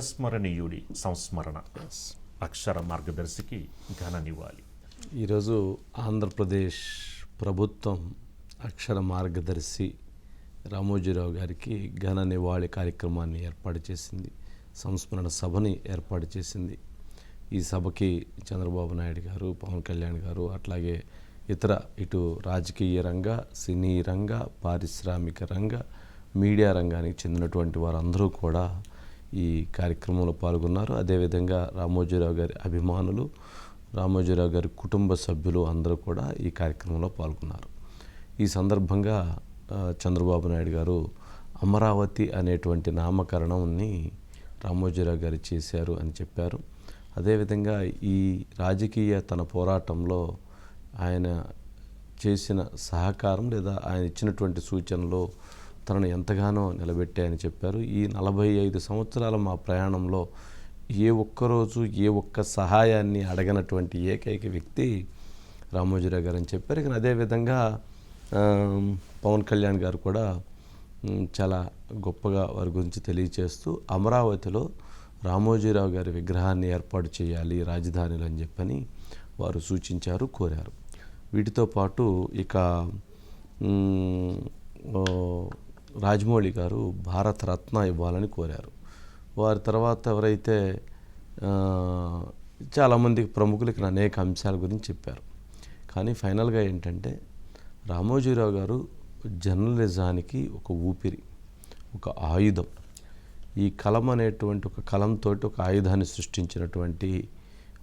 సంస్మరణీయుడి సంస్మరణ. అక్షర మార్గదర్శికి ఘన నివాళి. ఈరోజు ఆంధ్రప్రదేశ్ ప్రభుత్వం అక్షర మార్గదర్శి రామోజీరావు గారికి ఘన నివాళి కార్యక్రమాన్ని ఏర్పాటు చేసింది. సంస్మరణ సభని ఏర్పాటు చేసింది. ఈ సభకి చంద్రబాబు నాయుడు గారు పవన్ కళ్యాణ్ గారు అట్లాగే ఇతర ఇటు రాజకీయ రంగ సినీ రంగ పారిశ్రామిక రంగ మీడియా రంగానికి చెందినటువంటి వారందరూ కూడా ఈ కార్యక్రమంలో పాల్గొన్నారు. అదేవిధంగా రామోజీరావు గారి అభిమానులు రామోజీరావు గారి కుటుంబ సభ్యులు అందరూ కూడా ఈ కార్యక్రమంలో పాల్గొన్నారు. ఈ సందర్భంగా చంద్రబాబు నాయుడు గారు అమరావతి అనేటువంటి నామకరణంని రామోజీరావు గారు చేశారు అని చెప్పారు. అదేవిధంగా ఈ రాజకీయ తన పోరాటంలో ఆయన చేసిన సహకారం లేదా ఆయన ఇచ్చినటువంటి సూచనలు తనను ఎంతగానో నిలబెట్టాయని చెప్పారు. ఈ నలభై ఐదు సంవత్సరాల మా ప్రయాణంలో ఏ ఒక్కరోజు ఏ ఒక్క సహాయాన్ని అడగనటువంటి ఏకైక వ్యక్తి రామోజీరావు గారు అని చెప్పారు. ఇక అదేవిధంగా పవన్ కళ్యాణ్ గారు కూడా చాలా గొప్పగా వారి గురించి తెలియచేస్తూ అమరావతిలో రామోజీరావు గారి విగ్రహాన్ని ఏర్పాటు చేయాలి రాజధానిలో అని చెప్పని వారు సూచించారు కోరారు. వీటితో పాటు ఇక రాజమౌళి గారు భారత రత్న ఇవ్వాలని కోరారు. వారి తర్వాత ఎవరైతే చాలామంది ప్రముఖులు ఇక్కడ అనేక అంశాల గురించి చెప్పారు. కానీ ఫైనల్గా ఏంటంటే రామోజీరావు గారు జర్నలిజానికి ఒక ఊపిరి ఒక ఆయుధం. ఈ కలం అనేటువంటి ఒక కలంతో ఒక ఆయుధాన్ని సృష్టించినటువంటి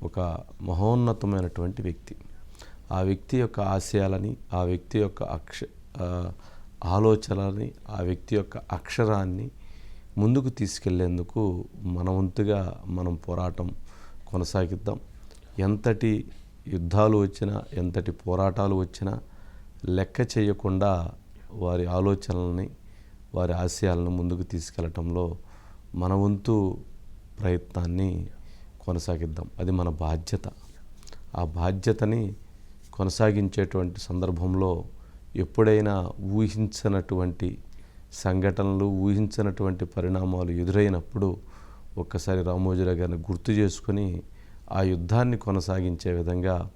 ఒక మహోన్నతమైనటువంటి వ్యక్తి. ఆ వ్యక్తి యొక్క ఆశయాలని ఆ వ్యక్తి యొక్క అక్ష ఆలోచనని ఆలోచనలని ఆ వ్యక్తి యొక్క అక్షరాన్ని ముందుకు తీసుకెళ్ళేందుకు మన వంతుగా మనం పోరాటం కొనసాగిద్దాం. ఎంతటి యుద్ధాలు వచ్చినా ఎంతటి పోరాటాలు వచ్చినా లెక్క చేయకుండా వారి ఆలోచనల్ని వారి ఆశయాలను ముందుకు తీసుకెళ్ళటంలో మన వంతు ప్రయత్నాన్ని కొనసాగిద్దాం. అది మన బాధ్యత. ఆ బాధ్యతని కొనసాగించేటువంటి సందర్భంలో ఎప్పుడైనా ఊహించనటువంటి సంఘటనలు ఊహించనటువంటి పరిణామాలు ఎదురైనప్పుడు ఒక్కసారి రామోజీరావు గారిని గుర్తు చేసుకొని ఆ యుద్ధాన్ని కొనసాగించే విధంగా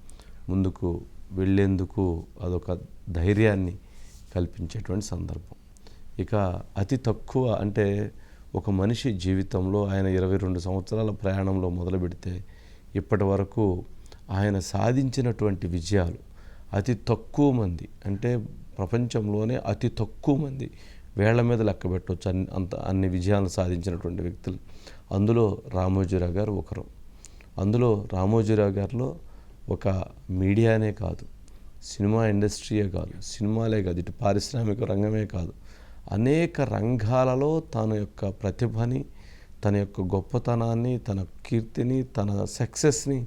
ముందుకు వెళ్ళేందుకు అదొక ధైర్యాన్ని కల్పించేటువంటి సందర్భం. ఇక అతి తక్కువ అంటే ఒక మనిషి జీవితంలో ఆయన ఇరవై రెండు సంవత్సరాల ప్రయాణంలో మొదలు పెడితే ఇప్పటి వరకు ఆయన సాధించినటువంటి విజయాలు అతి తక్కువ మంది అంటే ప్రపంచంలోనే అతి తక్కువ మంది వేళ్ళ మీద లెక్క పెట్టవచ్చు అన్ని అంత అన్ని విజయాలను సాధించినటువంటి వ్యక్తులు. అందులో రామోజీరావు గారు ఒకరు. అందులో రామోజీరావు గారిలో ఒక మీడియానే కాదు సినిమా ఇండస్ట్రీయే కాదు సినిమాలే కాదు ఇటు పారిశ్రామిక రంగమే కాదు. అనేక రంగాలలో తన యొక్క ప్రతిభని తన యొక్క గొప్పతనాన్ని తన కీర్తిని తన సక్సెస్ని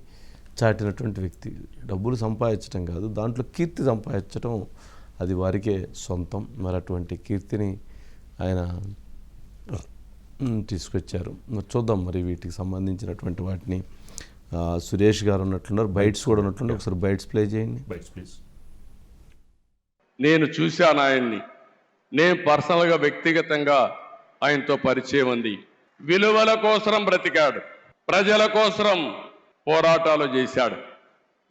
చాటినటువంటి వ్యక్తి. డబ్బులు సంపాదించడం కాదు దాంట్లో కీర్తి సంపాదించడం అది వారికే సొంతం. మరి అటువంటి కీర్తిని ఆయన తీసుకొచ్చారు. మరి చూద్దాం మరి వీటికి సంబంధించినటువంటి వాటిని. సురేష్ గారు ఉన్నట్లున్నారు బైట్స్ కూడా ఉన్నట్లున్నారు. ఒకసారి బైట్స్ ప్లే చేయండి. Bytes please. నేను చూశాను ఆయన్ని. నేను పర్సనల్గా వ్యక్తిగతంగా ఆయనతో పరిచయం ఉంది. విలువల కోసం బ్రతికాడు. ప్రజల కోసం పోరాటాలు చేశాడు.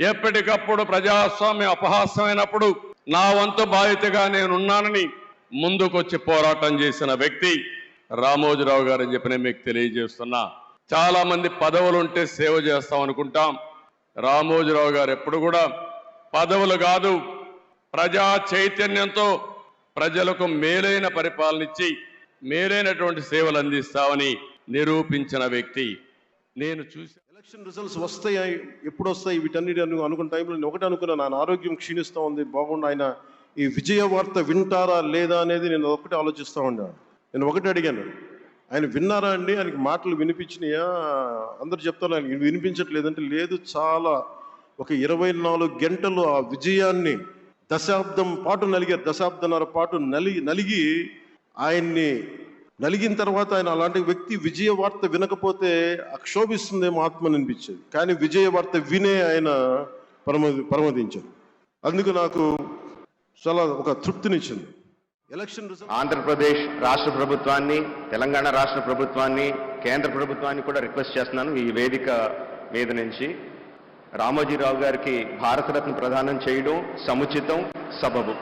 ఎప్పటికప్పుడు ప్రజాస్వామ్యం అపహాస్యమైనప్పుడు నా వంతు బాధ్యతగా నేనున్నానని ముందుకొచ్చి పోరాటం చేసిన వ్యక్తి రామోజీరావు గారు అని చెప్పి నేను మీకు తెలియజేస్తున్నా. చాలా మంది పదవులు ఉంటే సేవ చేస్తాం అనుకుంటాం. రామోజీరావు గారు ఎప్పుడు కూడా పదవులు కాదు ప్రజా చైతన్యంతో ప్రజలకు మేలైన పరిపాలన ఇచ్చి మేలైనటువంటి సేవలు అందిస్తామని నిరూపించిన వ్యక్తి. నేను చూసి ఎలక్షన్ రిజల్ట్స్ వస్తాయి ఎప్పుడు వస్తాయి వీటన్నిటి అను అనుకున్న టైంలో నేను ఒకటి అనుకున్నా నా ఆరోగ్యం క్షీణిస్తూ ఉంది బాగుండు ఆయన. ఈ విజయ వార్త వింటారా లేదా అనేది నేను ఒకటి ఆలోచిస్తూ ఉన్నాను నేను ఒకటి అడిగాను. ఆయన విన్నారా అండి? ఆయనకి మాటలు వినిపించినాయా? అందరు చెప్తారు ఆయన వినిపించట్లేదంటే లేదు చాలా. ఒక ఇరవై నాలుగు గంటలు ఆ విజయాన్ని దశాబ్దం పాటు నలిగారు దశాబ్దన్నర పాటు నలిగి నలిగి ఆయన్ని నలిగిన తర్వాత ఆయన అలాంటి వ్యక్తి విజయ వార్త వినకపోతే అక్షోభిస్తుందేమో ఆత్మ అనిపించేది కానీ విజయ వార్త వినే ఆయన పరమ పరమదించారు అందుకు నాకు చాలా ఒక తృప్తినిచ్చింది. ఎలక్షన్ రిజల్ట్ ఆంధ్రప్రదేశ్ రాష్ట్ర ప్రభుత్వాన్ని తెలంగాణ రాష్ట్ర ప్రభుత్వాన్ని కేంద్ర ప్రభుత్వాన్ని కూడా రిక్వెస్ట్ చేస్తున్నాను ఈ వేదిక మీద నుంచి. రామోజీరావు గారికి భారతరత్న ప్రదానం చేయడం సముచితం సబబు.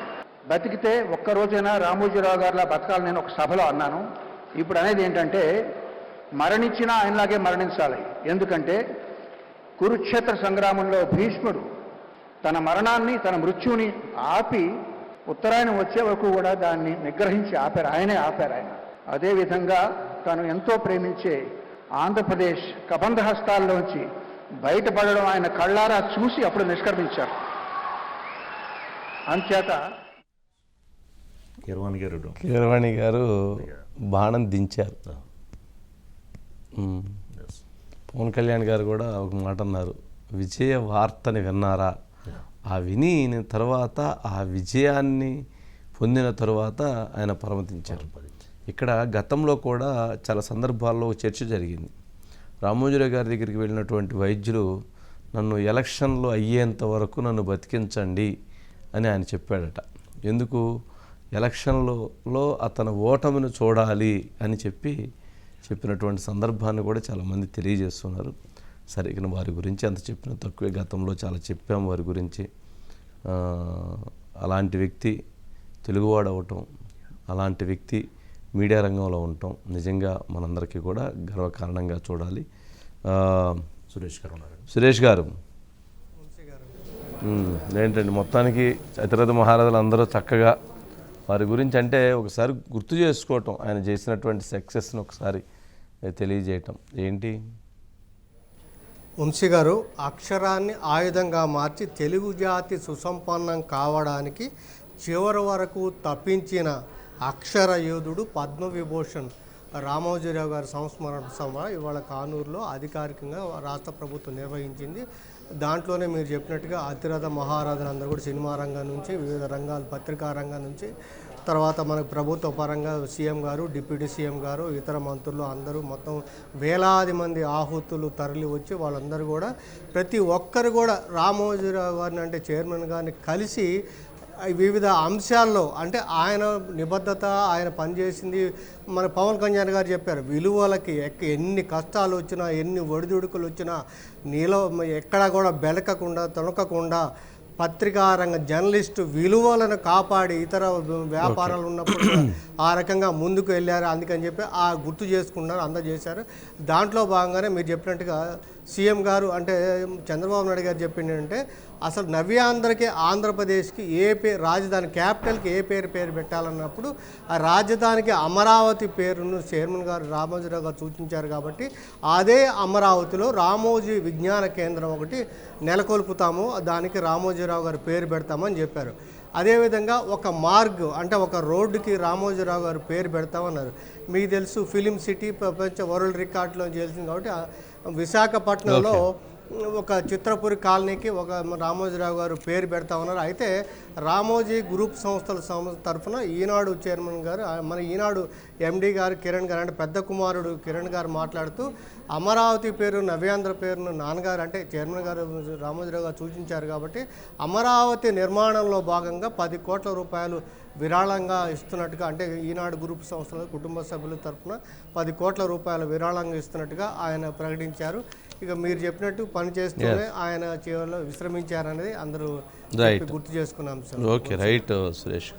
బతికితే ఒక్క రోజైనా రామోజీరావు గారిలా బతకాలని నేను ఒక సభలో అన్నాను. ఇప్పుడు అనేది ఏంటంటే మరణించినా ఆయనలాగే మరణించాలి. ఎందుకంటే కురుక్షేత్ర సంగ్రామంలో భీష్ముడు తన మరణాన్ని తన మృత్యువుని ఆపి ఉత్తరాయణం వచ్చే వరకు కూడా దాన్ని నిగ్రహించి ఆపారు. ఆయనే ఆపారు ఆయన. అదేవిధంగా తను ఎంతో ప్రేమించే ఆంధ్రప్రదేశ్ కబంధ హస్తాల్లోంచి బయటపడడం ఆయన కళ్ళారా చూసి అప్పుడు నిష్క్రమించారు. అంచేత కిరవాణి గారు కీరవాణి గారు బాణం దించారు. పవన్ కళ్యాణ్ గారు కూడా ఒక మాట అన్నారు. విజయ వార్తని విన్నారా? ఆ విని తర్వాత ఆ విజయాన్ని పొందిన తర్వాత ఆయన పరమతించారు. ఇక్కడ గతంలో కూడా చాలా సందర్భాల్లో చర్చ జరిగింది. రామోజీరావు గారి దగ్గరికి వెళ్ళినటువంటి వైద్యులు నన్ను ఎలక్షన్లో అయ్యేంత వరకు నన్ను బతికించండి అని ఆయన చెప్పాడట. ఎందుకు? ఎలక్షన్లో లో అతను ఓటమిని చూడాలి అని చెప్పి చెప్పినటువంటి సందర్భాన్ని కూడా చాలామంది తెలియజేస్తున్నారు. సరే ఇక వారి గురించి అంత చెప్పిన తక్కువే. గతంలో చాలా చెప్పాం వారి గురించి. ఆ, అలాంటి వ్యక్తి తెలుగువాడు అవటం అలాంటి వ్యక్తి మీడియా రంగంలో ఉండటం నిజంగా మనందరికీ కూడా గర్వకారణంగా చూడాలి. ఆ, సురేష్ గారు ఉన్నారు. సురేష్ గారు. ఏంటండి మొత్తానికి అతిరథ మహారాజులు అందరూ చక్కగా వారి గురించి అంటే ఒకసారి గుర్తు చేసుకోవటం. ఆయన చేసినటువంటి సక్సెస్ను ఒకసారి తెలియజేయటం. ఏంటి? వంశీ గారు అక్షరాన్ని ఆయుధంగా మార్చి తెలుగు జాతి సుసంపన్నం కావడానికి చివరి వరకు తప్పించిన అక్షర యోధుడు పద్మవిభూషణ్. రామోజీరావు గారి సంస్మరణ సభ ఇవాళ కానూరులో అధికారికంగా రాష్ట్ర ప్రభుత్వం నిర్వహించింది. దాంట్లోనే మీరు చెప్పినట్టుగా అతిరథ మహారాజులు అందరూ కూడా సినిమా రంగం నుంచి వివిధ రంగాలు పత్రికా రంగం నుంచి తర్వాత మనకు ప్రభుత్వ పరంగా సీఎం గారు డిప్యూటీ సీఎం గారు ఇతర మంత్రులు అందరూ మొత్తం వేలాది మంది ఆహుతులు తరలి వచ్చి వాళ్ళందరూ కూడా ప్రతి ఒక్కరు కూడా రామోజీరావు గారిని అంటే చైర్మన్ గారిని కలిసి వివిధ అంశాల్లో అంటే ఆయన నిబద్ధత ఆయన పనిచేసింది మన పవన్ కళ్యాణ్ గారు చెప్పారు విలువలకి ఎక్క ఎన్ని కష్టాలు వచ్చినా ఎన్ని ఒడిదుడుకులు వచ్చినా నీలో ఎక్కడా కూడా బెలకకుండా తొణకకుండా పత్రికా రంగ జర్నలిస్టు విలువలను కాపాడి ఇతర వ్యాపారాలు ఉన్నప్పుడు కూడా ఆ రకంగా ముందుకు వెళ్ళారు. అందుకని చెప్పి ఆ గుర్తు చేసుకున్నారు అందజేశారు. దాంట్లో భాగంగానే మీరు చెప్పినట్టుగా సీఎం గారు అంటే చంద్రబాబు నాయుడు గారు చెప్పింది అంటే అసలు నవ్యాంధ్రకి ఆంధ్రప్రదేశ్కి ఏ పేరు రాజధాని క్యాపిటల్కి ఏ పేరు పేరు పెట్టాలన్నప్పుడు ఆ రాజధానికి అమరావతి పేరును చైర్మన్ గారు రామోజీరావు గారు సూచించారు కాబట్టి అదే అమరావతిలో రామోజీ విజ్ఞాన కేంద్రం ఒకటి నెలకొల్పుతాము దానికి రామోజీరావు గారు పేరు పెడతామని చెప్పారు. అదేవిధంగా ఒక మార్గ్ అంటే ఒక రోడ్డుకి రామోజీరావు గారు పేరు పెడతామన్నారు. మీకు తెలుసు ఫిలిం సిటీ ప్రపంచ వరల్డ్ రికార్డులో చేసింది కాబట్టి విశాఖపట్నంలో ఒక చిత్రపురి కాలనీకి ఒక రామోజీరావు గారు పేరు పెడతా ఉన్నారు. అయితే రామోజీ గ్రూప్ సంస్థల సంస్థ తరఫున ఈనాడు చైర్మన్ గారు మన ఈనాడు ఎండి గారు కిరణ్ గారు అంటే పెద్ద కుమారుడు కిరణ్ గారు మాట్లాడుతూ అమరావతి పేరు నవ్యాంధ్ర పేరును నాన్నగారు అంటే చైర్మన్ గారు రామోజీరావు గారు సూచించారు కాబట్టి అమరావతి నిర్మాణంలో భాగంగా పది కోట్ల రూపాయలు విరాళంగా ఇస్తున్నట్టుగా అంటే ఈనాడు గ్రూప్ సంస్థల కుటుంబ సభ్యుల తరఫున పది కోట్ల రూపాయల విరాళంగా ఇస్తున్నట్టుగా ఆయన ప్రకటించారు. ఇక మీరు చెప్పినట్టు పని చేస్తూనే ఆయన చివరిలో విశ్రమించారనేది అందరూ గుర్తు చేసుకున్న అంశం ఓకే రైట్ సురేష్